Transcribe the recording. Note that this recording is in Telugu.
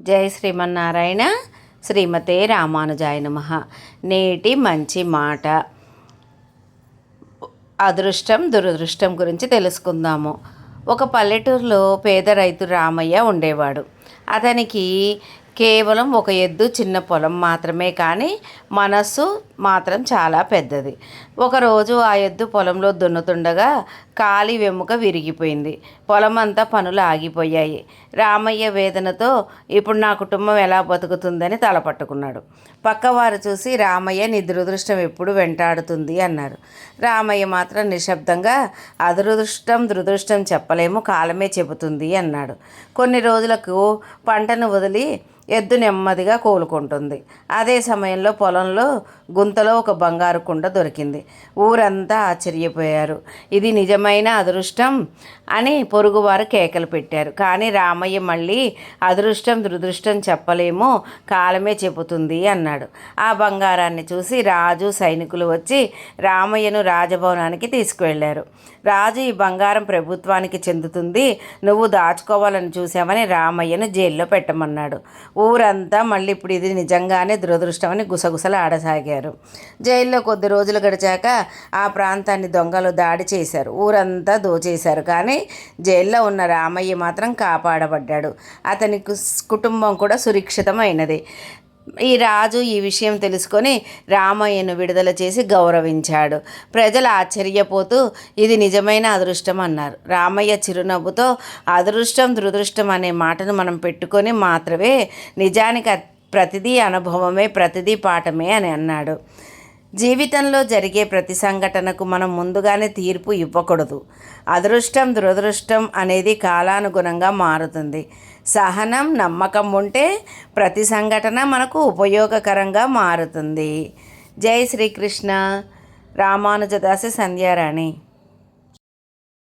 జై శ్రీమన్నారాయణ. శ్రీమతే రామానుజాయ నమ. నేటి మంచి మాట. అదృష్టం దురదృష్టం గురించి తెలుసుకుందాము. ఒక పల్లెటూరులో పేద రైతు రామయ్య ఉండేవాడు. అతనికి కేవలం ఒక ఎద్దు చిన్న పొలం మాత్రమే కానీ మనస్సు మాత్రం చాలా పెద్దది. ఒకరోజు ఆ ఎద్దు పొలంలో దున్నుతుండగా కాలి వెముక విరిగిపోయింది. పొలం అంతా పనులు ఆగిపోయాయి. రామయ్య వేదనతో ఇప్పుడు నా కుటుంబం ఎలా బతుకుతుందని తలపట్టుకున్నాడు పక్కవారు చూసి రామయ్య నీ దురదృష్టం ఎప్పుడు వెంటాడుతుంది? అన్నారు. రామయ్య మాత్రం నిశ్శబ్దంగా అదురదృష్టం దురదృష్టం చెప్పలేము కాలమే చెబుతుంది అన్నాడు. కొన్ని రోజులకు పంటను వదిలి ఎద్దు నెమ్మదిగా కోలుకుంటుంది. అదే సమయంలో పొలంలో గుంతలో ఒక బంగారు కుండ దొరికింది. ఊరంతా ఆశ్చర్యపోయారు. ఇది నిజమైన అదృష్టం? అని పొరుగువారు కేకలు పెట్టారు. కానీ రామయ్య మళ్ళీ అదృష్టం దురదృష్టం చెప్పలేము కాలమే చెబుతుంది అన్నాడు. ఆ బంగారాన్ని చూసి రాజు సైనికులు వచ్చి రామయ్యను రాజభవనానికి తీసుకువెళ్ళారు. రాజు ఈ బంగారం ప్రభుత్వానికి చెందుతుంది నువ్వు దాచుకోవాలని చూసామని రామయ్యను జైల్లో పెట్టమన్నాడు. ఊరంతా మళ్ళీ ఇప్పుడు ఇది నిజంగానే దురదృష్టమని గుసగుసలు ఆడసాగారు. జైల్లో కొద్ది రోజులు గడిచాక ఆ ప్రాంతాన్ని దొంగలు దాడి చేశారు. ఊరంతా దోచేశారు. కానీ జైల్లో ఉన్న రామయ్య మాత్రం కాపాడబడ్డాడు. అతని కుటుంబం కూడా సురక్షితమైనది. ఈ రాజు ఈ విషయం తెలుసుకొని రామయ్యను విడుదల చేసి గౌరవించాడు. ప్రజలు ఆశ్చర్యపోతూ ఇది నిజమైన అదృష్టం అన్నారు. రామయ్య చిరునవ్వుతో అదృష్టం దురదృష్టం అనే మాటను మనం పెట్టుకొని మాత్రమే నిజానికి ప్రతిదీ అనుభవమే ప్రతిదీ పాఠమే అని అన్నాడు. జీవితంలో జరిగే ప్రతి సంఘటనకు మనం ముందుగానే తీర్పు ఇవ్వకూడదు. అదృష్టం దురదృష్టం అనేది కాలానుగుణంగా మారుతుంది. సహనం నమ్మకం ఉంటే ప్రతి సంఘటన మనకు ఉపయోగకరంగా మారుతుంది. జై శ్రీకృష్ణ. రామానుజదాసి సంధ్యారాణి.